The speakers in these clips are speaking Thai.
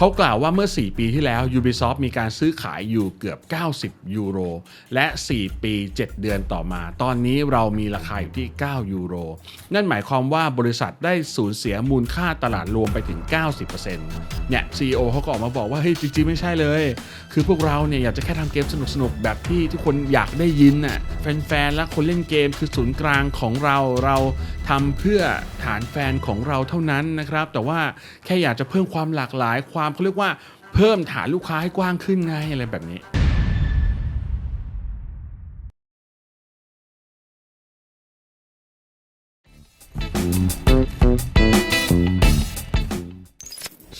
เขากล่าวว่าเมื่อ 4 ปีที่แล้ว Ubisoft มีการซื้อขายอยู่เกือบ 90 ยูโร และ 4 ปี 7 เดือนต่อมา ตอนนี้เรามีราคาอยู่ที่ 9 ยูโร นั่นหมายความว่าบริษัทได้สูญเสียมูลค่าตลาดรวมไปถึง 90%เนี่ย CEO เขาก็ออกมาบอกว่า เฮ้ย จริงๆ ไม่ใช่เลย คือพวกเราเนี่ยอยากจะแค่ทำเกมสนุกๆ แบบที่ทุกคนอยากได้ยินน่ะแฟนๆ และคนเล่นเกมคือศูนย์กลางของเราเราทำเพื่อฐานแฟนของเราเท่านั้นนะครับแต่ว่าแค่อยากจะเพิ่มความหลากหลายความเขาเรียกว่าเพิ่มฐานลูกค้าให้กว้างขึ้นไงอะไรแบบนี้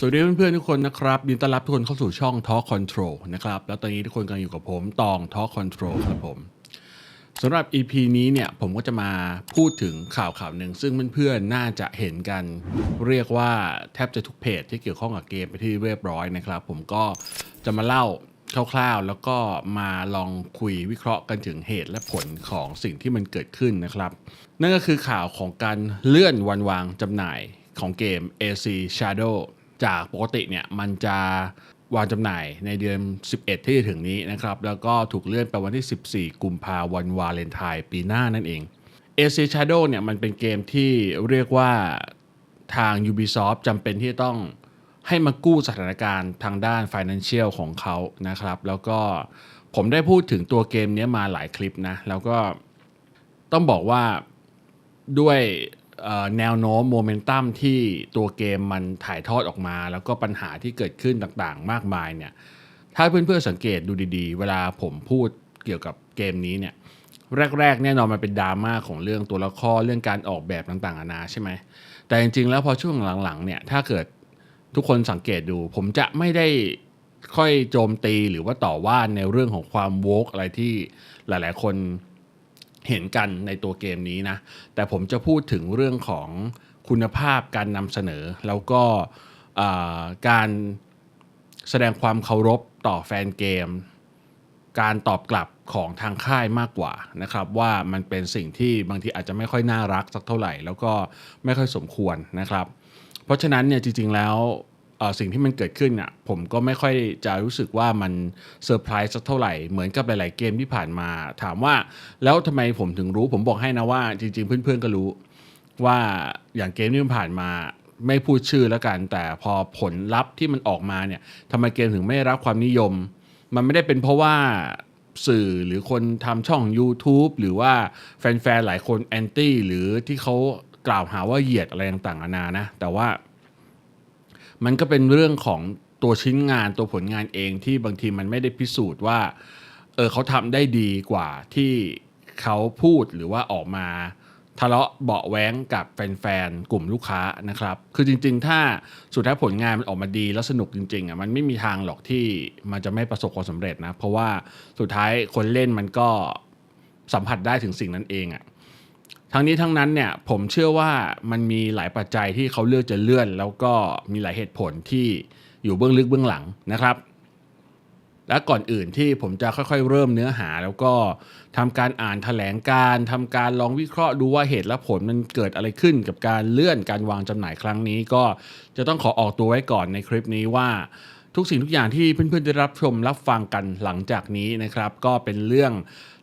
สวัสดีเพื่อนๆทุกคนนะครับยินต้อนรับทุกคนเข้าสู่ช่อง Talk Control นะครับ แล้วตอนนี้ทุกคนกำลังอยู่กับผมตอง Talk Control ครับผม สำหรับ EP นี้เนี่ยผมก็จะมาพูดถึงข่าวข่าวหนึ่งซึ่งเพื่อนๆน่าจะเห็นกัน เรียกว่าแทบจะทุกเพจที่เกี่ยวข้องกับเกมไปที่เรียบร้อยนะครับ ผมก็จะมาเล่าคร่าวๆ แล้วก็มาลองคุยวิเคราะห์กันถึงเหตุและผลของสิ่งที่มันเกิดขึ้นนะครับ นั่นก็คือข่าวของการเลื่อนวันวางจำหน่ายของเกม AC Shadow จากปกติเนี่ยมันจะ วางจำหน่ายในเดือน 11 ที่จะถึงนี้นะครับ แล้วก็ถูกเลื่อนไปวันที่ 14 กุมภาวันวาเลนไทน์ปีหน้านั่นเอง AC Shadow เนี่ยมันเป็นเกมที่เรียกว่าทาง Ubisoft จำเป็นที่ต้องให้มากู้สถานการณ์ทางด้าน Financial ของเขานะครับ แล้วก็ผมได้พูดถึงตัวเกมนี้มาหลายคลิปนะ แล้วก็ต้องบอกว่าด้วย แนวโน้มโมเมนตัมที่ตัวเกมมันถ่ายทอดออกมา แล้วก็ปัญหาที่เกิดขึ้นต่างๆ มากมายเนี่ยถ้าเพื่อนๆสังเกตดูดีๆ เวลาผมพูดเกี่ยวกับเกมนี้เนี่ยแรกๆ แน่นอนมันเป็นดราม่าของเรื่องตัวละครเรื่องการออกแบบต่างๆนานาใช่ไหมแต่จริงๆ แล้วพอช่วงหลังๆเนี่ยถ้าเกิดทุกคนสังเกตดู ผมจะไม่ได้ค่อยโจมตีหรือว่าต่อว่าในเรื่องของความโวกอะไรที่หลายๆ คน เห็นกันในตัวเกมนี้นะ แต่ผมจะพูดถึงเรื่องของคุณภาพการนำเสนอ แล้วก็การแสดงความเคารพต่อแฟนเกม การตอบกลับของทางค่ายมากกว่านะครับ ว่ามันเป็นสิ่งที่บางทีอาจจะไม่ค่อยน่ารักสักเท่าไหร่ แล้วก็ไม่ค่อยสมควรนะครับ เพราะฉะนั้นเนี่ยจริงๆแล้ว สิ่งที่มันเกิดขึ้นอะผมก็ไม่ค่อยจะรู้สึกว่ามันเซอร์ไพรส์สักเท่าไหร่เหมือนกับหลายๆเกมที่ผ่านมา ถามว่าแล้วทำไมผมถึงรู้ ผมบอกให้นะว่าจริง ๆ เพื่อนๆก็รู้ ว่าอย่างเกมที่มันผ่านมาไม่พูดชื่อแล้วกัน แต่พอผลลัพธ์ที่มันออกมาเนี่ยทำไมเกมถึงไม่ได้รับความนิยม มันไม่ได้เป็นเพราะว่าสื่อหรือคนทำช่อง YouTube หรือว่าแฟนๆหลายคนแอนตี้หรือที่เขากล่าวหาว่าเหยียดอะไรต่างๆนานานะแต่ว่า มันก็เป็นเรื่องของตัวชิ้นงานตัวผลงานเองที่บางทีมันไม่ได้พิสูจน์ว่าเออเขาทำได้ดีกว่าที่เขาพูดหรือว่าออกมาทะเลาะเบาะแว้งกับแฟนๆ กลุ่มลูกค้านะครับ คือจริงๆ ถ้าสุดท้ายผลงานมันออกมาดีแล้วสนุกจริงๆอะมันไม่มีทางหรอกที่มันจะไม่ประสบความสำเร็จนะ เพราะว่าสุดท้ายคนเล่นมันก็สัมผัสได้ถึงสิ่งนั้นเองอะ ทั้งนี้ทั้งนั้นเนี่ยผมเชื่อว่ามันมีหลายปัจจัยที่เขาเลือกจะเลื่อน แล้วก็มีหลายเหตุผลที่อยู่เบื้องลึกเบื้องหลังนะครับ และก่อนอื่นที่ผมจะค่อยๆ เริ่มเนื้อหา แล้วก็ทำการอ่านแถลงการทำการลองวิเคราะห์ดูว่าเหตุและผลมันเกิดอะไรขึ้นกับการเลื่อนการวางจำหน่ายครั้งนี้ ก็จะต้องขอออกตัวไว้ก่อนในคลิปนี้ว่าทุกสิ่งทุกอย่างที่เพื่อนๆได้รับชมรับฟังกันหลังจากนี้นะครับ ก็เป็นเรื่อง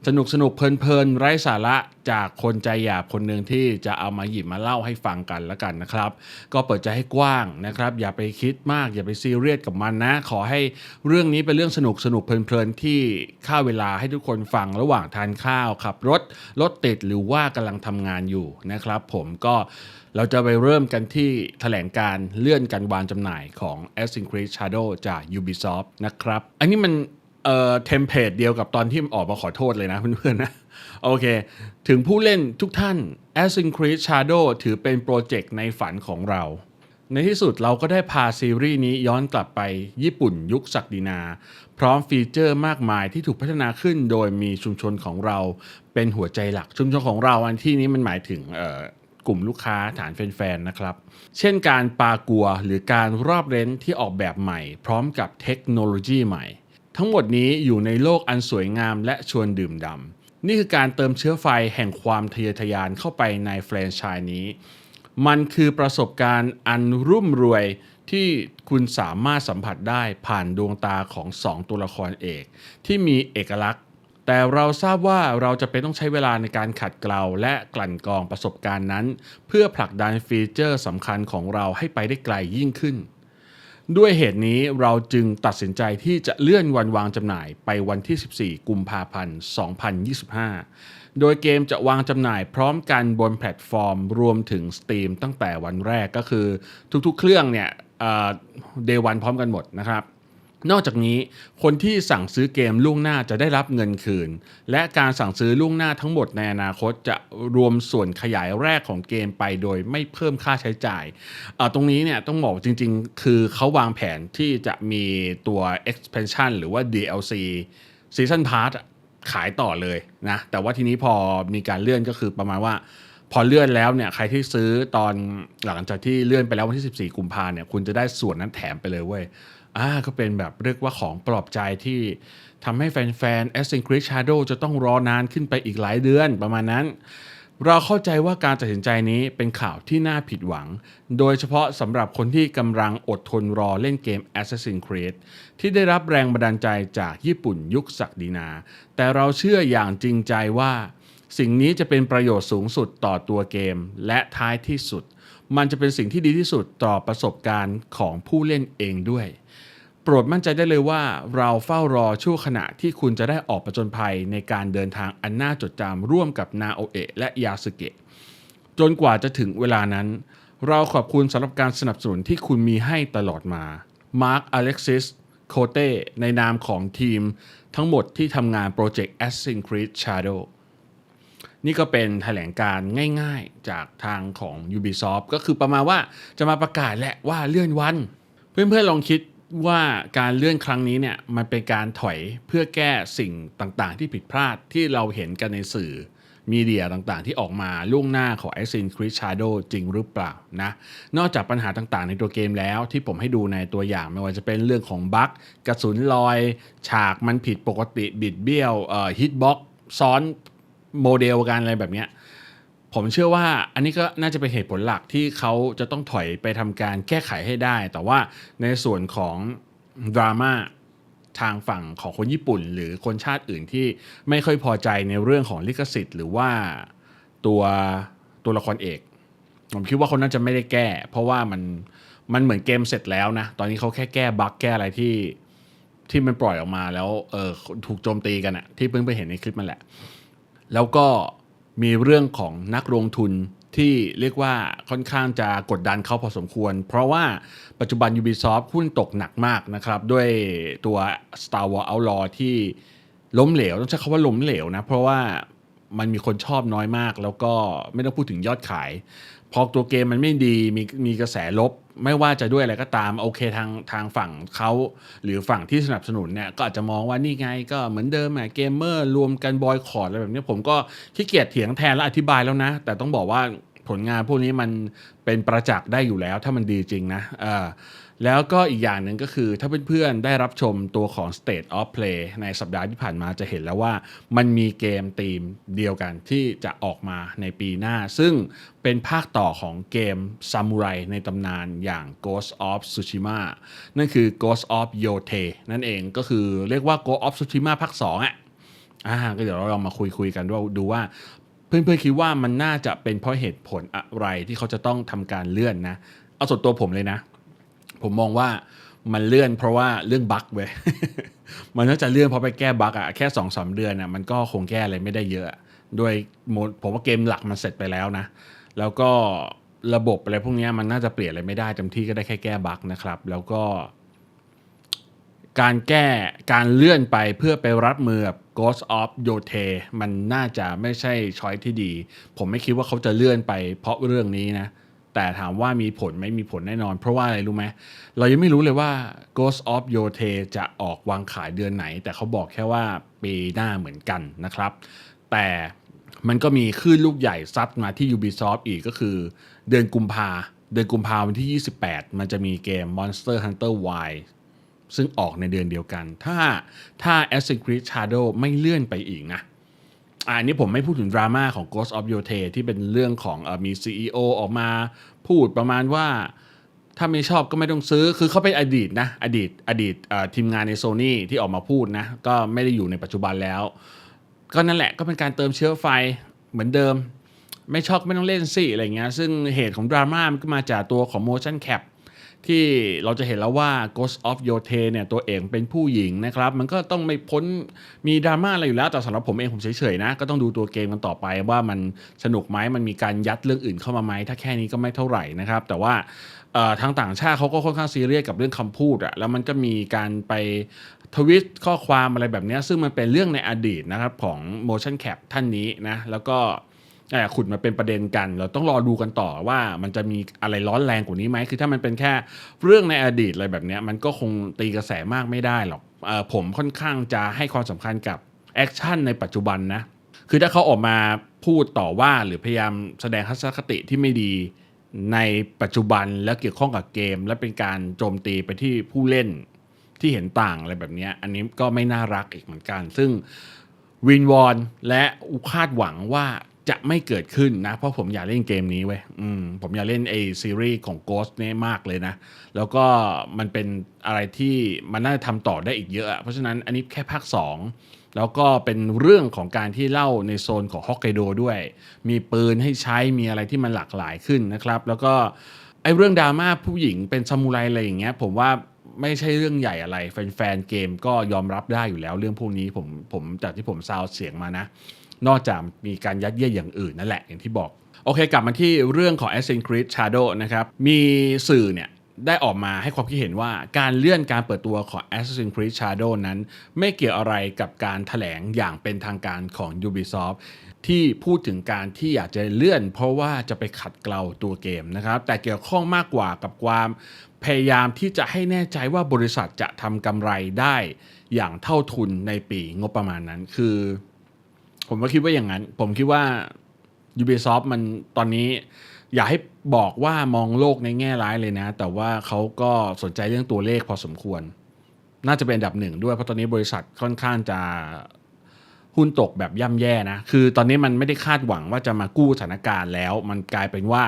สนุกสนุกเพลินๆไร้สาระจากคนใจหยาบคนหนึ่งที่จะเอามาหยิบมาเล่าให้ฟังกันแล้วกันนะครับ ก็เปิดใจให้กว้างนะครับ อย่าไปคิดมาก อย่าไปซีเรียสกับมันนะ ขอให้เรื่องนี้เป็นเรื่องสนุกสนุกเพลินๆที่ค่าเวลาให้ทุกคนฟังระหว่างทานข้าวขับรถรถติดหรือว่ากำลังทำงานอยู่นะครับ ผมก็เราจะไปเริ่มกันที่แถลงการเลื่อนการวางจำหน่ายของ Assassin's Creed Shadow จาก Ubisoft นะครับ อันนี้มัน เอ่อเทมเพลตเดียวกับตอนที่ออกมาขอโทษเลยนะเพื่อนๆนะ โอเค ถึงผู้เล่นทุกท่าน Assassin's Creed Shadow ถือเป็นโปรเจกต์ในฝันของเรา ในที่สุดเราก็ได้พาซีรีส์นี้ย้อนกลับไปญี่ปุ่นยุคศักดินา พร้อมฟีเจอร์มากมายที่ถูกพัฒนาขึ้นโดยมีชุมชนของเราเป็นหัวใจหลักชุมชนของเราอันที่นี้มันหมายถึงเอ่อกลุ่มลูกค้าฐานแฟนๆ นะครับ เช่นการปากัวหรือการรอบเร้นที่ออกแบบใหม่ พร้อมกับเทคโนโลยีใหม่ ทั้งหมดนี้อยู่ในโลกอันสวยงามและชวนดื่มดำ นี่คือการเติมเชื้อไฟแห่งความทะเยอทะยานเข้าไปในแฟรนไชส์นี้ มันคือประสบการณ์อันรุ่มรวยที่คุณสามารถสัมผัสได้ผ่านดวงตาของสองตัวละครเอก ที่มีเอกลักษณ์ แต่เราทราบว่าเราจะเป็นต้องใช้เวลาในการขัดเกลาและกลั่นกรองประสบการณ์นั้น เพื่อผลักดันฟีเจอร์สำคัญของเราให้ไปได้ไกลยิ่งขึ้น ด้วยเหตุนี้เราจึงตัดสินใจที่จะเลื่อนวันวางจำหน่ายไปวันที่ 14 กุมภาพันธ์ 2025 โดยเกมจะวางจำหน่ายพร้อมกันบนแพลตฟอร์มรวมถึง Steam ตั้งแต่วันแรกก็คือทุกๆ เครื่องเนี่ยเดวันพร้อมกันหมดนะครับ นอกจากนี้คนที่สั่งซื้อเกมล่วงหน้าจะได้รับเงินคืน และการสั่งซื้อล่วงหน้าทั้งหมดในอนาคตจะรวมส่วนขยายแรกของเกมไปโดยไม่เพิ่มค่าใช้จ่าย ตรงนี้เนี่ยต้องบอกจริงๆ คือเขาวางแผนที่จะมีตัว expansion หรือว่า DLC Season Pass ขายต่อเลยนะแต่ว่าทีนี้พอมีการเลื่อนก็คือประมาณว่าพอเลื่อนแล้วเนี่ยใครที่ซื้อตอนหลังจากที่เลื่อนไปแล้ววันที่ 14 กุมภาเนี่ยคุณจะได้ส่วนนั้นแถมไปเลยเว้ย อ่าก็เป็นแบบเรียกว่าของปลอบใจที่ทำให้แฟนๆ Assassin's Creed Shadow จะต้องรอนานขึ้นไปอีกหลายเดือนประมาณนั้น เราเข้าใจว่าการตัดสินใจนี้เป็นข่าวที่น่าผิดหวัง โดยเฉพาะสำหรับคนที่กำลังอดทนรอเล่นเกม Assassin's Creed ที่ได้รับแรงบันดาลใจจากญี่ปุ่นยุคศักดินา แต่เราเชื่ออย่างจริงใจว่า สิ่งนี้จะเป็นประโยชน์สูงสุดต่อตัวเกม และท้ายที่สุด มันจะเป็นสิ่งที่ดีที่สุดต่อประสบการณ์ของผู้เล่นเองด้วย โปรดมั่นใจได้เลยว่าเราเฝ้ารอช่วงขณะที่คุณจะได้ออกประจนภัยในการเดินทางอันน่าจดจำร่วมกับนาโอเอะและยาสึเกะจนกว่าจะถึงเวลานั้น เราขอบคุณสำหรับการสนับสนุนที่คุณมีให้ตลอดมา มาร์คอเล็กซิสโคเต้ในนามของทีม ทั้งหมดที่ทำงานโปรเจกต์ Assassin's Creed Shadow นี่ก็เป็นแถลงการง่ายๆจากทางของ Ubisoft ก็คือประมาณว่าจะมาประกาศแหละว่าเลื่อนวัน เพื่อนๆลองคิดว่าการเลื่อนครั้งนี้เนี่ยมันเป็นการถอยเพื่อแก้สิ่งต่างๆ ที่ผิดพลาดที่เราเห็นกันในสื่อมีเดียต่างๆ ที่ออกมาล่วงหน้าของ Assassin's Creed Shadow จริงหรือเปล่านะนอกจากปัญหาต่างๆ ในตัวเกมแล้วที่ผมให้ดูในตัวอย่างไม่ว่าจะเป็นเรื่องของบั๊กกระสุนลอย ฉากมันผิดปกติบิดเบี้ยวเอ่อฮิตบ็อกซ้อน โมเดลกันอะไรแบบเนี้ยผมเชื่อว่าอันนี้ก็น่าจะเป็นเหตุผลหลักที่เขาจะต้องถอยไปทำการแก้ไขให้ได้ แต่ว่าในส่วนของดราม่าทางฝั่งของคนญี่ปุ่น หรือคนชาติอื่นที่ไม่ค่อยพอใจในเรื่องของลิขสิทธิ์ หรือว่าตัวตัวละครเอก ผมคิดว่าเขาน่าจะไม่ได้แก้ เพราะว่ามันมันเหมือนเกมเสร็จแล้วนะ ตอนนี้เขาแค่แก้บั๊กแก้อะไรที่ที่มันปล่อยออกมาแล้วเออถูกโจมตีกันอะที่เพิ่งไปเห็นในคลิปมันแหละ แล้วก็มีเรื่องของนักลงทุนที่เรียกว่าค่อนข้างจะกดดันเขาพอสมควร เพราะว่าปัจจุบัน Ubisoft หุ้นตกหนักมากนะครับ ด้วยตัว Star Wars Outlaw ที่ล้มเหลว ต้องใช้คำว่าล้มเหลวนะ เพราะว่ามันมีคนชอบน้อยมาก แล้วก็ไม่ต้องพูดถึงยอดขาย อตัวเกมมันไม่ดีมีมีกระแสลบ ไม่ว่าจะด้วยอะไรก็ตามโอเคทางทางฝั่งเขาหรือฝั่งที่สนับสนุนเนี่ยก็อาจจะมองว่านี่ไงก็เหมือนเดิมอะเกมเมอร์รวมกันบอยคอร์ดอะไรแบบนี้ผมก็ขี้เกียจเถียงแทนและอธิบายแล้วนะ แต่ต้องบอกว่าผลงานพวกนี้มันเป็นประจักษ์ได้อยู่แล้วถ้ามันดีจริงนะเออ แล้วก็อีกอย่างหนึ่งก็คือถ้าเพื่อนๆได้รับชมตัวของ State of Play ในสัปดาห์ที่ผ่านมาจะเห็นแล้วว่ามันมีเกมธีมเดียวกันที่จะออกมาในปีหน้า ซึ่งเป็นภาคต่อของเกมซามูไรในตำนานอย่าง Ghost of Tsushima นั่นคือ Ghost of Yote นั่นเองก็คือเรียกว่า Ghost of Tsushima ภาค2อะอ่าก็เดี๋ยวเราลองมาคุยคุยๆกันว่าดูว่าเพื่อนๆคิดว่ามันน่าจะเป็นเพราะเหตุผลอะไรที่เขาจะต้องทำการเลื่อนนะเอาส่วนตัวผมเลยนะ ผมมองว่ามันเลื่อนเพราะว่าเรื่องบั๊กเว้ย มันน่าจะเลื่อนเพราะไปแก้บั๊กอะแค่สองสามเดือนอะมันก็คงแก้อะไรไม่ได้เยอะด้วยผมว่าเกมหลักมันเสร็จไปแล้วนะ แล้วก็ระบบอะไรพวกนี้มันน่าจะเปลี่ยนอะไรไม่ได้เต็มที่ก็ได้แค่แก้บั๊กนะครับ แล้วก็ การแก้การเลื่อนไปเพื่อไปรับมือกับ Ghost of Yote มันน่าจะไม่ใช่ช้อยที่ดี ผมไม่คิดว่าเขาจะเลื่อนไปเพราะเรื่องนี้นะ แต่ถามว่ามีผลไหมมีผลแน่นอน เพราะว่าอะไรรู้ไหมเรายังไม่รู้เลยว่า Ghost of Yote จะออกวางขายเดือนไหน แต่เขาบอกแค่ว่าปีหน้าเหมือนกันนะครับ แต่มันก็มีคลื่นลูกใหญ่ซัดมาที่ Ubisoft อีกก็คือ เดือนกุมภาเดือนกุมภาวันที่ 28 มันจะมีเกม Monster Hunter Wild ซึ่งออกในเดือนเดียวกัน ถ้าถ้า Assassin's Creed Shadow ไม่เลื่อนไปอีกนะ อันนี้ผมไม่พูดถึงดราม่าของ Ghost of Yote ที่เป็นเรื่องของอมี CEO ออกมาพูดประมาณว่าถ้าไม่ชอบก็ไม่ต้องซื้อ คือเขาเป็นอดีตนะ อดีต อดีตทีมงานในโซ n y ที่ออกมาพูดนะ ก็ไม่ได้อยู่ในปัจจุบันแล้ว ก็นั่นแหละก็เป็นการเติมเชื้อไฟเหมือนเดิม ไม่ชอบไม่ต้องเล่นสิอะไรเงี้ย ซึ่งเหตุของดราม่ามันก็มาจากตัวของ motion cap ที่เราจะเห็นแล้วว่า Ghost of Yote เนี่ยตัวเอกเป็นผู้หญิงนะครับ มันก็ต้องไม่พ้นมีดราม่าอะไรอยู่แล้ว แต่สำหรับผมเองผมเฉยๆนะ ก็ต้องดูตัวเกมกันต่อไปว่ามันสนุกไหมมันมีการยัดเรื่องอื่นเข้ามาไหมถ้าแค่นี้ก็ไม่เท่าไหร่นะครับ แต่ว่าทางต่างชาติเขาก็ค่อนข้างซีเรียสกับเรื่องคำพูดอะแล้วมันก็มีการไปทวิตข้อความอะไรแบบนี้ซึ่งมันเป็นเรื่องในอดีตนะครับของ motion cap ท่านนี้นะแล้วก็ ขุดมาเป็นประเด็นกัน เราต้องรอดูกันต่อว่ามันจะมีอะไรร้อนแรงกว่านี้ไหมคือถ้ามันเป็นแค่เรื่องในอดีตอะไรแบบนี้มันก็คงตีกระแสมากไม่ได้หรอกอผมค่อนข้างจะให้ความสำคัญกับแอคชั่นในปัจจุบันนะคือถ้าเขาออกมาพูดต่อว่าหรือพยายามแสดงทัศนคติที่ไม่ดีในปัจจุบันแล้วเกี่ยวข้องกับเกม และเป็นการโจมตีไปที่ผู้เล่นที่เห็นต่างอะไรแบบนี้อันนี้ก็ไม่น่ารักอีกเหมือนกัน ซึ่งวินวอนและคาดหวังว่า จะไม่เกิดขึ้นนะ เพราะผมอยากเล่นเกมนี้เว้ยผมอยากเล่นไอซีรีส์ของ Ghost เนี่ยมากเลยนะ แล้วก็มันเป็นอะไรที่มันน่าจะทำต่อได้อีกเยอะอะ เพราะฉะนั้นอันนี้แค่ภาค 2 แล้วก็เป็นเรื่องของการที่เล่าในโซนของฮอกไกโดด้วย มีปืนให้ใช้มีอะไรที่มันหลากหลายขึ้นนะครับ แล้วก็ไอเรื่องดราม่าผู้หญิงเป็นซามูไรอะไรอย่างเงี้ยผมว่าไม่ใช่เรื่องใหญ่อะไรแฟนๆเกมก็ยอมรับได้อยู่แล้วเรื่องพวกนี้ผมผมจากที่ผมซาวเสียงมานะ นอกจากมีการยัดเยียดอย่างอื่นนั่นแหละอย่างที่บอก โอเคกลับมาที่เรื่องของ Assassin's Creed Shadow นะครับ มีสื่อเนี่ยได้ออกมาให้ความคิดเห็นว่าการเลื่อนการเปิดตัวของ Assassin's Creed Shadow นั้น ไม่เกี่ยวอะไรกับการถแถลงอย่างเป็นทางการของ Ubisoft ที่พูดถึงการที่อยากจะเลื่อน เพราะว่าจะไปขัดเกลาตัวเกมนะครับ แต่เกี่ยวข้องมากกว่ากับความพยายามที่จะให้แน่ใจว่าบริษัทจะทำกำไรได้อย่างเท่าทุนในปีงบประมาณนั้น คือ ผมก็คิดว่าอย่างนั้น ผมคิดว่า Ubisoft มันตอนนี้อยากให้บอกว่ามองโลกในแง่ร้ายเลยนะ แต่ว่าเขาก็สนใจเรื่องตัวเลขพอสมควร น่าจะเป็นอันดับหนึ่งด้วย เพราะตอนนี้บริษัทค่อนข้างจะหุ้นตกแบบย่ำแย่นะ คือตอนนี้มันไม่ได้คาดหวังว่าจะมากู้สถานการณ์แล้ว มันกลายเป็นว่า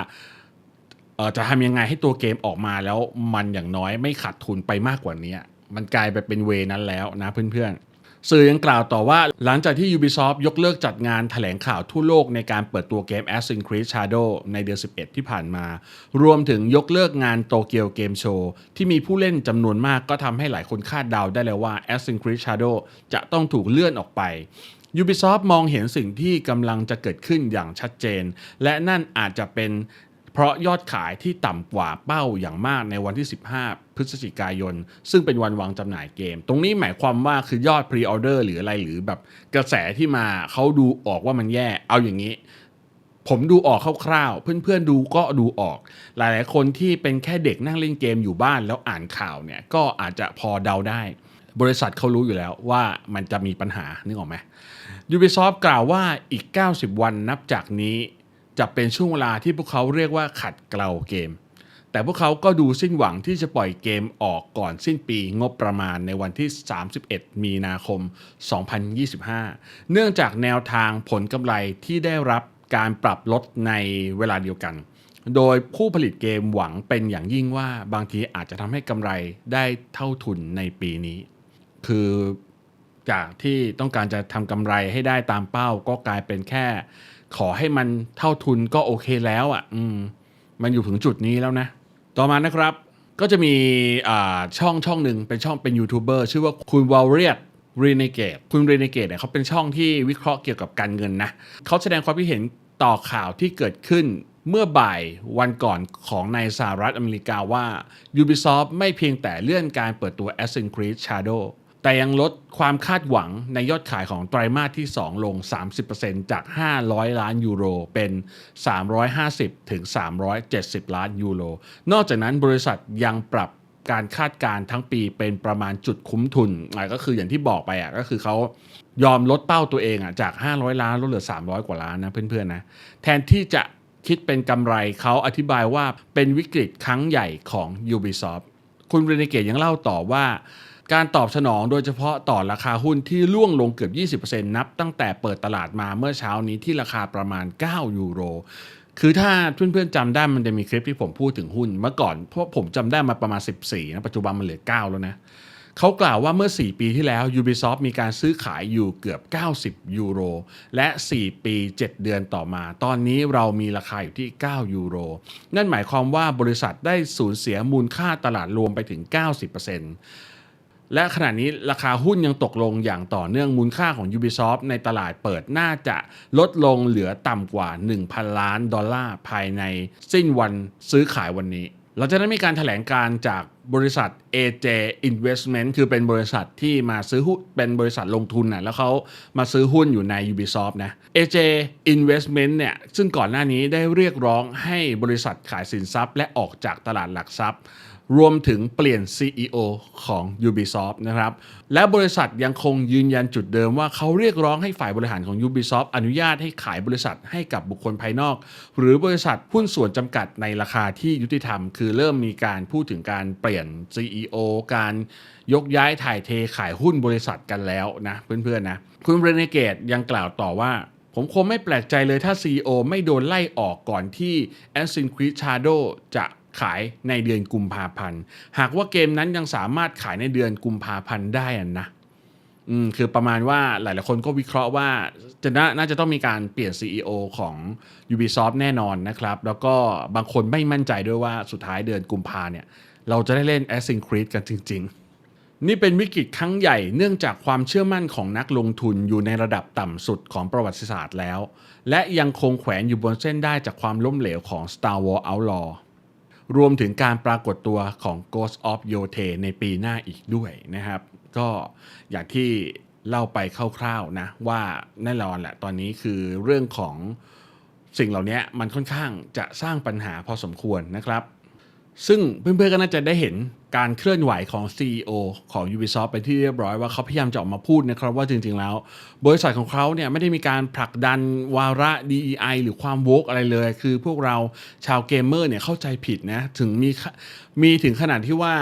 เออจะทำยังไงให้ตัวเกมออกมาแล้วมันอย่างน้อยไม่ขาดทุนไปมากกว่านี้ มันกลายไปเป็นเวนั้นแล้วนะเพื่อนๆ สื่อยังกล่าวต่อว่าหลังจากที่ Ubisoft ยกเลิกจัดงานถแถลงข่าวทั่วโลกในการเปิดตัวเกม Assassin's Creed Shadow ในเดือน 11 ที่ผ่านมา รวมถึงยกเลิกงานโตเกียวเกมโชว์ที่มีผู้เล่นจำนวนมากก็ทำให้หลายคนคาดเดาได้เลยว่า Assassin's Creed Shadow จะต้องถูกเลื่อนออกไป Ubisoft มองเห็นสิ่งที่กำลังจะเกิดขึ้นอย่างชัดเจน และนั่นอาจจะเป็น เพราะยอดขายที่ต่ำกว่าเป้าอย่างมากในวันที่ 15 พฤศจิกายน ซึ่งเป็นวันวางจำหน่ายเกม ตรงนี้หมายความว่าคือยอดพรีออเดอร์หรืออะไรหรือแบบกระแสที่มาเขาดูออกว่ามันแย่ เอาอย่างนี้ ผมดูออกคร่าวๆ เพื่อนๆดูก็ดูออก หลายๆคนที่เป็นแค่เด็กนั่งเล่นเกมอยู่บ้านแล้วอ่านข่าวเนี่ยก็อาจจะพอเดาได้ บริษัทเขารู้อยู่แล้วว่ามันจะมีปัญหานึกออกไหม Ubisoft กล่าวว่าอีก 90 วันนับจากนี้ จะเป็นช่วงเวลาที่พวกเขาเรียกว่าขัดเกลาเกม แต่พวกเขาก็ดูสิ้นหวังที่จะปล่อยเกมออกก่อนสิ้นปีงบประมาณในวันที่ 31 มีนาคม 2025 เนื่องจากแนวทางผลกำไรที่ได้รับการปรับลดในเวลาเดียวกัน โดยผู้ผลิตเกมหวังเป็นอย่างยิ่งว่าบางทีอาจจะทำให้กำไรได้เท่าทุนในปีนี้ คือจากที่ต้องการจะทำกำไรให้ได้ตามเป้าก็กลายเป็นแค่ ขอให้มันเท่าทุนก็โอเคแล้วอะ อืม มันอยู่ถึงจุดนี้แล้วนะ ต่อมานะครับ ก็จะมีอ่าช่องช่องหนึ่งเป็นช่องเป็นยูทูบเบอร์ชื่อว่าคุณวอลเรียตรีเนเกตคุณรีเนเกตเนี่ยเขาเป็นช่องที่วิเคราะห์เกี่ยวกับการเงินนะเขาแสดงความคิดเห็นต่อข่าวที่เกิดขึ้นเมื่อบ่ายวันก่อนของในสหรัฐอเมริกาว่า Ubisoft ไม่เพียงแต่เลื่อนการเปิดตัว Assassin's Creed Shadow แต่ยังลดความคาดหวังในยอดขายของไตรมาสที่ 2 ลง 30%จาก 500 ล้านยูโร เป็น 350 ถึง 370 ล้านยูโร นอกจากนั้นบริษัทยังปรับการคาดการณ์ทั้งปีเป็นประมาณจุดคุ้มทุนก็คืออย่างที่บอกไปอะก็คือเขายอมลดเป้าตัวเองอะจาก 500 ล้านลดเหลือ 300 กว่าล้านนะเพื่อนๆนะแทนที่จะคิดเป็นกำไรเขาอธิบายว่าเป็นวิกฤตครั้งใหญ่ของ Ubisoft คุณเรเนเกตยังเล่าต่อว่า การตอบสนองโดยเฉพาะต่อราคาหุ้นที่ร่วงลงเกือบ 20%นับตั้งแต่เปิดตลาดมาเมื่อเช้านี้ที่ราคาประมาณ 9 ยูโร คือถ้าเพื่อนๆจำได้มันจะมีคลิปที่ผมพูดถึงหุ้นเมื่อก่อนเพราะผมจำได้มาประมาณ 14นะปัจจุบันมันเหลือ 9 แล้วนะเขากล่าวว่าเมื่อ 4 ปีที่แล้ว Ubisoft มีการซื้อขายอยู่เกือบ 90 ยูโร และ 4 ปี 7 เดือนต่อมา ตอนนี้เรามีราคาอยู่ที่ 9 ยูโร นั่นหมายความว่าบริษัทได้สูญเสียมูลค่าตลาดรวมไปถึง 90% และขณะนี้ราคาหุ้นยังตกลงอย่างต่อเนื่องมูลค่าของ Ubisoft ในตลาดเปิดน่าจะลดลงเหลือต่ำกว่า 1,000 ล้านดอลลาร์ภายในสิ้นวันซื้อขายวันนี้ เราจะได้มีการถแถลงการจากบริษัท AJ Investment คือเป็นบริษัทที่มาซื้อหุ้นเป็นบริษัทลงทุนนะแล้วเขามาซื้อหุ้นอยู่ใน Ubisoft นะ AJ Investment เนี่ยซึ่งก่อนหน้านี้ได้เรียกร้องให้บริษัทขายสินทรัพย์ และออกจากตลาดหลักทรัพย์ รวมถึงเปลี่ยน CEO ของ Ubisoft นะครับ และบริษัทยังคงยืนยันจุดเดิมว่าเขาเรียกร้องให้ฝ่ายบริหารของ Ubisoft อนุญาตให้ขายบริษัทให้กับบุคคลภายนอก หรือบริษัทหุ้นส่วนจำกัดในราคาที่ยุติธรรม คือเริ่มมีการพูดถึงการเปลี่ยน CEO การยกย้ายถ่ายเทขายหุ้นบริษัทกันแล้วนะเพื่อนๆนะคุณเรเนเกตยังกล่าวต่อว่าผมคงไม่แปลกใจเลยถ้า CEO ไม่โดนไล่ออกก่อนที่ a s s i n Creed Shadow จะ ขายในเดือนกุมภาพันธ์ หากว่าเกมนั้นยังสามารถขายในเดือนกุมภาพันธ์ได้นะอืมคือประมาณว่าหลายๆคนก็วิเคราะห์ว่าจะนน่าจะต้องมีการเปลี่ยน CEO ของ Ubisoft แน่นอนนะครับ แล้วก็บางคนไม่มั่นใจด้วยว่าสุดท้ายเดือนกุมภาเนี่ย เราจะได้เล่น Assassin's Creed กันจริง ๆนี่เป็นวิกฤตครั้งใหญ่เนื่องจากความเชื่อมั่นของนักลงทุนอยู่ในระดับต่ำสุดของประวัติศาสตร์แล้ว และยังคงแขวนอยู่บนเส้นได้จากความล้มเหลวของ Star Wars Outlaw รวมถึงการปรากฏตัวของ Ghost of Yote ในปีหน้าอีกด้วยนะครับ ก็อย่างที่เล่าไปคร่าวๆนะ ว่าแน่นอนแหละตอนนี้คือเรื่องของสิ่งเหล่านี้มันค่อนข้างจะสร้างปัญหาพอสมควรนะครับ ซึ่งเพื่อนๆก็น่าจะได้เห็น การเคลื่อนไหวของ CEO ของ Ubisoft เป็นที่เรียบร้อยว่าเขาพยายามจะออกมาพูดนะครับว่าจริงๆแล้ว บริษัทของเขาเนี่ยไม่ได้มีการผลักดันวาระ DEI หรือความโวกอะไรเลย คือพวกเราชาวเกมเมอร์เนี่ยเข้าใจผิดนะถึงมีมีถึงขนาดที่ว่า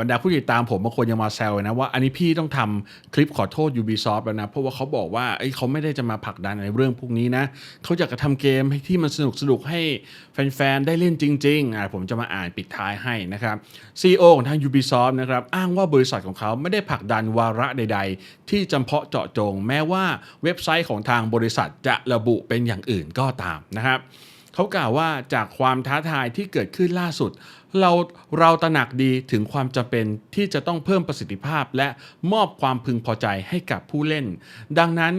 บรรดาผู้ติดตามผมบางคนยังมาแซวนะว่าอันนี้พี่ต้องทำคลิปขอโทษ Ubisoft แล้วนะ เพราะว่าเขาบอกว่าเอ้เขาไม่ได้จะมาผลักดันในเรื่องพวกนี้นะเขาอยากจะทำเกมให้ที่มันสนุกสนุกให้แฟนๆได้เล่นจริงๆอะผมจะมาอ่านปิดท้ายให้นะครับ CEO ของทาง Ubisoft นะครับอ้างว่าบริษัทของเขาไม่ได้ผลักดันวาระใด ๆ ที่จำเพาะเจาะจง แม้ว่าเว็บไซต์ของทางบริษัทจะระบุเป็นอย่างอื่นก็ตามนะครับเขากล่าวว่าจากความท้าทายที่เกิดขึ้นล่าสุด เราเราตระหนักดีถึงความจำเป็นที่จะต้องเพิ่มประสิทธิภาพ และมอบความพึงพอใจให้กับผู้เล่น ดังนั้น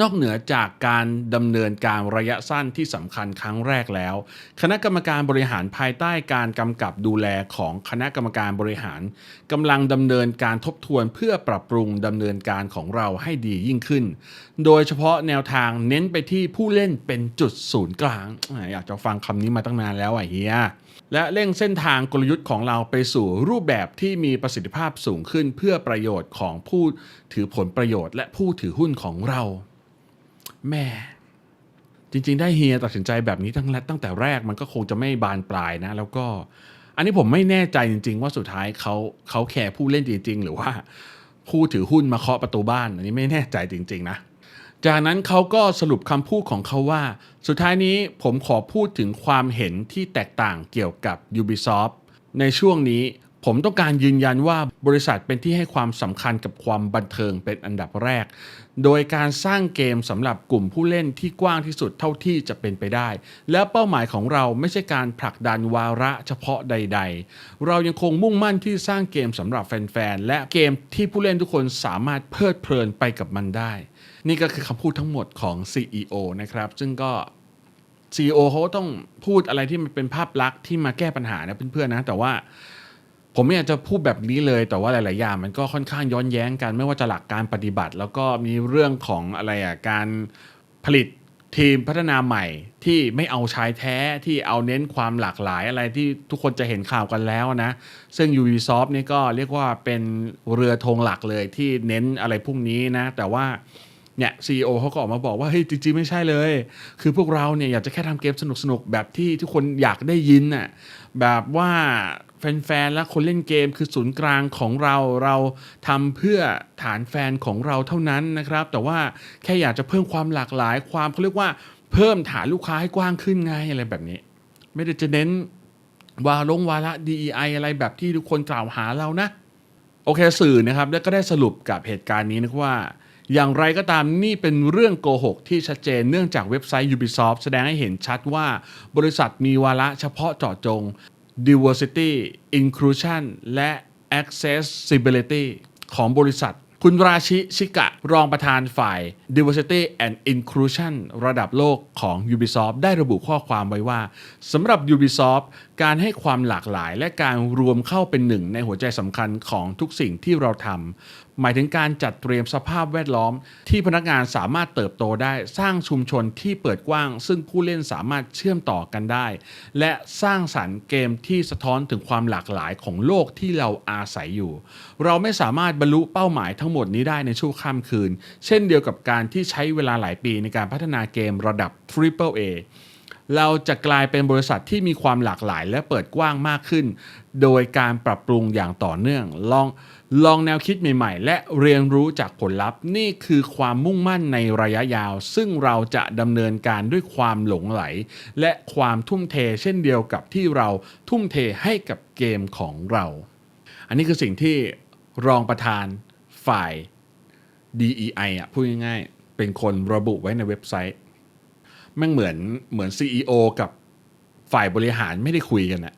นอกเหนือจากการดำเนินการระยะสั้นที่สำคัญครั้งแรกแล้ว คณะกรรมการบริหารภายใต้การกำกับดูแลของคณะกรรมการบริหารกำลังดำเนินการทบทวนเพื่อปรับปรุงดำเนินการของเราให้ดียิ่งขึ้น โดยเฉพาะแนวทางเน้นไปที่ผู้เล่นเป็นจุดศูนย์กลาง อยากจะฟังคำนี้มาตั้งนานแล้วอะเฮีย และเร่งเส้นทางกลยุทธ์ของเราไปสู่รูปแบบที่มีประสิทธิภาพสูงขึ้นเพื่อประโยชน์ของผู้ถือผลประโยชน์ และผู้ถือหุ้นของเรา แม่จริง ๆ ได้เฮียตัดสินใจแบบนี้ตั้งแต่ตั้งแต่แรกมันก็คงจะไม่บานปลายนะ แล้วก็ อันนี้ผมไม่แน่ใจจริง ๆ ว่าสุดท้ายเขาเขาแคร์ผู้เล่นจริง ๆ หรือว่า ผู้ถือหุ้นมาเคาะประตูบ้าน อันนี้ไม่แน่ใจจริง ๆ นะ จากนั้นเขาก็สรุปคำพูดของเขาว่า สุดท้ายนี้ผมขอพูดถึงความเห็นที่แตกต่างเกี่ยวกับ Ubisoft ในช่วงนี้ผมต้องการยืนยันว่าบริษัทเป็นที่ให้ความสำคัญกับความบันเทิงเป็นอันดับแรก โดยการสร้างเกมสำหรับกลุ่มผู้เล่นที่กว้างที่สุดเท่าที่จะเป็นไปได้ และเป้าหมายของเราไม่ใช่การผลักดันวาระเฉพาะใด ๆ เรายังคงมุ่งมั่นที่สร้างเกมสำหรับแฟนๆ และเกมที่ผู้เล่นทุกคนสามารถเพลิดเพลินไปกับมันได้ นี่ก็คือคำพูดทั้งหมดของ CEO นะครับ ซึ่งก็ CEO เขาต้องพูดอะไรที่มันเป็นภาพลักษณ์ที่มาแก้ปัญหานะเพื่อนๆนะ แต่ว่าผมไม่อยากจะพูดแบบนี้เลย แต่ว่าหลาย ๆ อย่างมันก็ค่อนข้างย้อนแย้งกันไม่ว่าจะหลักการปฏิบัติ แล้วก็มีเรื่องของอะไรอะการผลิตทีมพัฒนาใหม่ที่ไม่เอาชายแท้ที่เอาเน้นความหลากหลายอะไรที่ทุกคนจะเห็นข่าวกันแล้วนะ ซึ่ง Ubisoft นี่ก็เรียกว่าเป็นเรือธงหลักเลยที่เน้นอะไรพวกนี้นะ แต่ว่า เนี่ยซีอเขาก็ออกมาบอกว่าเฮ้ยจริงๆไม่ใช่เลย คือพวกเราเนี่ยอยากจะแค่ทำเกมสนุกๆแบบที่ทุกคนอยากได้ยินน่ะแบบว่าแฟนๆ และคนเล่นเกมคือศูนย์กลางของเราเราทำเพื่อฐานแฟนของเราเท่านั้นนะครับ แต่ว่าแค่อยากจะเพิ่มความหลากหลายความเขาเรียกว่าเพิ่มฐานลูกค้าให้กว้างขึ้นไงอะไรแบบนี้ ไม่ได้จะเน้นวาลงวาระ DEI อะไรแบบที่ทุกคนกล่าวหาเรานะ โอเคสื่อนะครับ แล้วก็ได้สรุปกับเหตุการณ์นี้นะว่า อย่างไรก็ตามนี่เป็นเรื่องโกหกที่ชัดเจนเนื่องจากเว็บไซต์ Ubisoft แสดงให้เห็นชัดว่าบริษัทมีวาระเฉพาะเจาะจง diversity inclusion และ accessibility ของบริษัท คุณราชิชิกะ รองประธานฝ่าย diversity and inclusion ระดับโลกของ Ubisoft ได้ระบุข้อความไว้ว่าสำหรับ Ubisoft การให้ความหลากหลายและการรวมเข้าเป็นหนึ่งในหัวใจสำคัญของทุกสิ่งที่เราทำ หมายถึงการจัดเตรียมสภาพแวดล้อม ที่พนักงานสามารถเติบโตได้สร้างชุมชนที่เปิดกว้าง ซึ่งผู้เล่นสามารถเชื่อมต่อกันได้ และสร้างสรรค์เกมที่สะท้อนถึงความหลากหลายของโลกที่เราอาศัยอยู่ เราไม่สามารถบรรลุเป้าหมายทั้งหมดนี้ได้ในชั่วข้ามคืน เช่นเดียวกับการที่ใช้เวลาหลายปีในการพัฒนาเกมระดับ Triple A เราจะกลายเป็นบริษัทที่มีความหลากหลายและเปิดกว้างมากขึ้น โดยการปรับปรุงอย่างต่อเนื่องลอง ลองแนวคิดใหม่ๆ และเรียนรู้จากผลลัพธ์ นี่คือความมุ่งมั่นในระยะยาว ซึ่งเราจะดำเนินการด้วยความหลงไหล และความทุ่มเทเช่นเดียวกับที่เราทุ่มเทให้กับเกมของเรา อันนี้คือสิ่งที่รองประธานฝ่าย DEI อะพูดง่ายๆ เป็นคนระบุไว้ในเว็บไซต์ แม่งเหมือนเหมือน CEO กับฝ่ายบริหารไม่ได้คุยกันอะ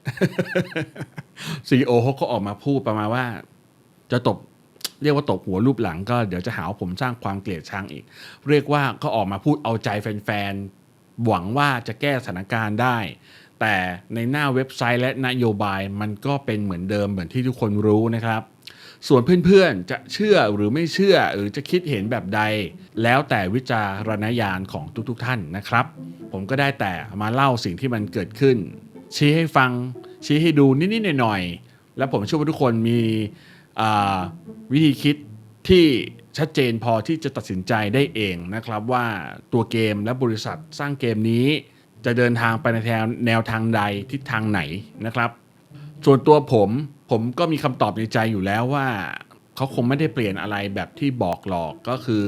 CEO เขาก็ออกมาพูดประมาณว่า จะตบเรียกว่าตบหัวรูปหลังก็เดี๋ยวจะหาว่าผมสร้างความเกลียดชังอีก เรียกว่าก็ออกมาพูดเอาใจแฟนๆ หวังว่าจะแก้สถานการณ์ได้ แต่ในหน้าเว็บไซต์และนโยบายมันก็เป็นเหมือนเดิมเหมือนที่ทุกคนรู้นะครับ ส่วนเพื่อนๆ จะเชื่อหรือไม่เชื่อหรือจะคิดเห็นแบบใด แล้วแต่วิจารณญาณของทุกๆท่านนะครับ ผมก็ได้แต่มาเล่าสิ่งที่มันเกิดขึ้น ชี้ให้ฟัง ชี้ให้ดูนิดๆหน่อยๆแล้วผมเชื่อว่าทุกคนมี วิธีคิดที่ชัดเจนพอที่จะตัดสินใจได้เองนะครับว่าตัวเกมและบริษัทสร้างเกมนี้ จะเดินทางไปในแนวแนวทางใดทิศทางไหนนะครับ ส่วนตัวผมผมก็มีคำตอบในใจอยู่แล้วว่า เขาคงไม่ได้เปลี่ยนอะไรแบบที่บอกหรอกก็คือ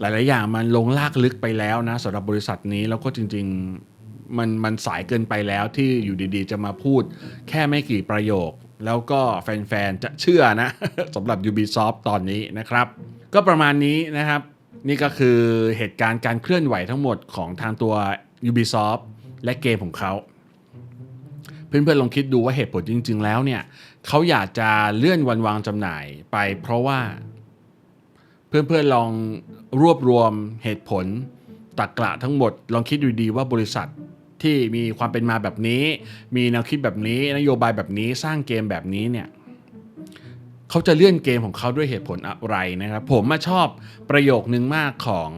หลาย ๆ อย่างมันลงลากลึกไปแล้วนะสำหรับบริษัทนี้แล้วก็จริง ๆ มันมันสายเกินไปแล้วที่อยู่ดี ๆ จะมาพูดแค่ไม่กี่ประโยค แล้วก็แฟนๆ จะเชื่อนะสำหรับ Ubisoft ตอนนี้นะครับ ก็ประมาณนี้นะครับ นี่ก็คือเหตุการณ์การเคลื่อนไหวทั้งหมดของทางตัว Ubisoft และเกมของเขา เพื่อนๆ ลองคิดดูว่าเหตุผลจริง ๆ แล้วเนี่ยเขาอยากจะเลื่อนวันวางจำหน่ายไป เพราะว่า เพื่อนๆ ลองรวบรวมเหตุผลตรรกะทั้งหมด ลองคิดดูดีว่าบริษัท ที่มีความเป็นมาแบบนี้ มีแนวคิดแบบนี้ นโยบายแบบนี้สร้างเกมแบบนี้เนี่ยเขาจะเลื่อนเกมของเขาด้วยเหตุผลอะไรนะครับ ผมมาชอบประโยคนึงมากของ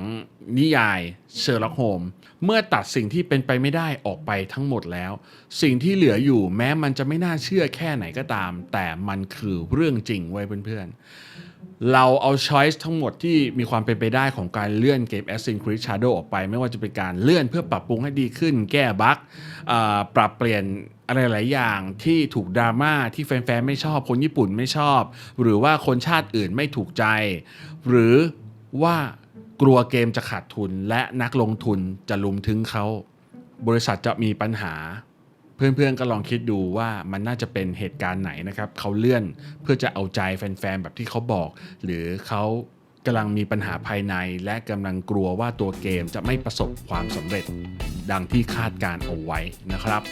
นิยายเชอร์ล็อกโฮมเมื่อตัดสิ่งที่เป็นไปไม่ได้ออกไปทั้งหมดแล้ว สิ่งที่เหลืออยู่แม้มันจะไม่น่าเชื่อแค่ไหนก็ตาม แต่มันคือเรื่องจริงไว้เพื่อนๆ เราเอาช้อยส์ทั้งหมดที่มีความเป็นไปได้ของการเลื่อนเกม Assassin's Creed Shadow ออกไป ไม่ว่าจะเป็นการเลื่อนเพื่อปรับปรุงให้ดีขึ้น แก้บั๊กปรับเปลี่ยนอะไรหลายอย่างที่ถูกดราม่าที่แฟนๆ ไม่ชอบ คนญี่ปุ่นไม่ชอบ หรือว่าคนชาติอื่นไม่ถูกใจ หรือว่ากลัวเกมจะขาดทุนและนักลงทุนจะลุมถึงเขา บริษัทจะมีปัญหา เพื่อนๆก็ลองคิดดูว่ามันน่าจะเป็นเหตุการณ์ไหนนะครับเขาเลื่อนเพื่อจะเอาใจแฟนๆแบบที่เขาบอก หรือเขากำลังมีปัญหาภายใน และกำลังกลัวว่าตัวเกมจะไม่ประสบความสำเร็จดังที่คาดการเอาไว้นะครับ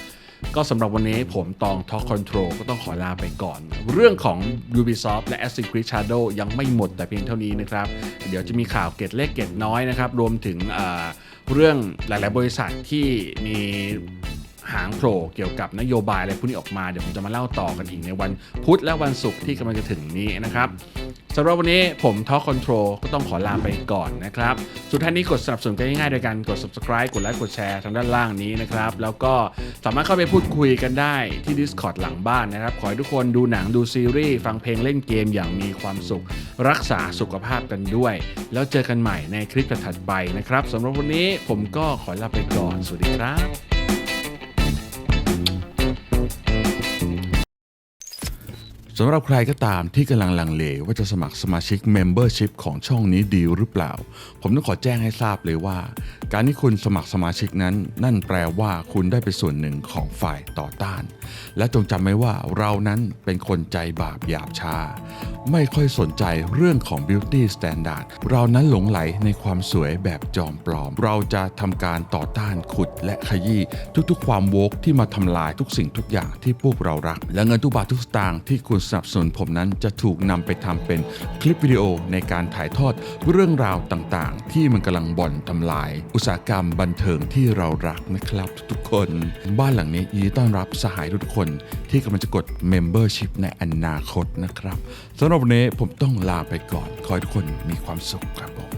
ก็สำหรับวันนี้ผมตอง Talk Control ก็ต้องขอลาไปก่อน เรื่องของ Ubisoft และ Assassin's Creed Shadow ยังไม่หมดแต่เพียงเท่านี้นะครับ เดี๋ยวจะมีข่าวเก็ดเล็กเก็ดน้อยนะครับ รวมถึงเรื่องหลาย ๆ บริษัทที่มี หางโผล่เกี่ยวกับนโยบายอะไรพวกนี้ออกมาเดี๋ยวผมจะมาเล่าต่อกันอีกในวันพุธและวันศุกร์ที่กำลังจะถึงนี้นะครับสำหรับวันนี้ผม Talk Control ก็ต้องขอลาไปก่อนนะครับ สุดท้ายนี้กดสนับสนุนกันง่ายๆโดยการกด subscribe กดไลค์กดแชร์ทางด้านล่างนี้นะครับ แล้วก็สามารถเข้าไปพูดคุยกันได้ที่ Discord หลังบ้านนะครับ ขอให้ทุกคนดูหนังดูซีรีส์ฟังเพลงเล่นเกมอย่างมีความสุข รักษาสุขภาพกันด้วย แล้วเจอกันใหม่ในคลิปถัดไปนะครับสำหรับวันนี้ผมก็ขอลาไปก่อนสวัสดีครับ สำหรับใครก็ตามที่กำลังลังเลว่าจะสมัครสมาชิก Membership ของช่องนี้ดีหรือเปล่า ผมต้องขอแจ้งให้ทราบเลยว่าการที่คุณสมัครสมาชิกนั้น นั่นแปลว่าคุณได้เป็นส่วนหนึ่งของฝ่ายต่อต้าน และจงจำไว้ว่าเรานั้นเป็นคนใจบาปหยาบช้า ไม่ค่อยสนใจเรื่องของ beauty standard เรานั้นหลงไหลในความสวยแบบจอมปลอม เราจะทำการต่อต้านขุดและขยี้ทุกๆ ความโวกที่มาทำลายทุกสิ่งทุกอย่างที่พวกเรารัก และเงินทุกบาททุกสตางค์ที่คุณสนับสนุนผมนั้นจะถูกนำไปทำเป็นคลิปวิดีโอในการถ่ายทอดเรื่องราวต่างๆ ที่มันกำลังบ่อนทำลายอุตสาหกรรมบันเทิงที่เรารักนะครับ ทุกๆคน บ้านหลังนี้ยินดีต้อนรับสหายทุกคนที่กำลังจะกด Membership ในอนาคตนะครับสำหรับวันนี้ผมต้องลาไปก่อน ขอให้ทุกคนมีความสุขครับผม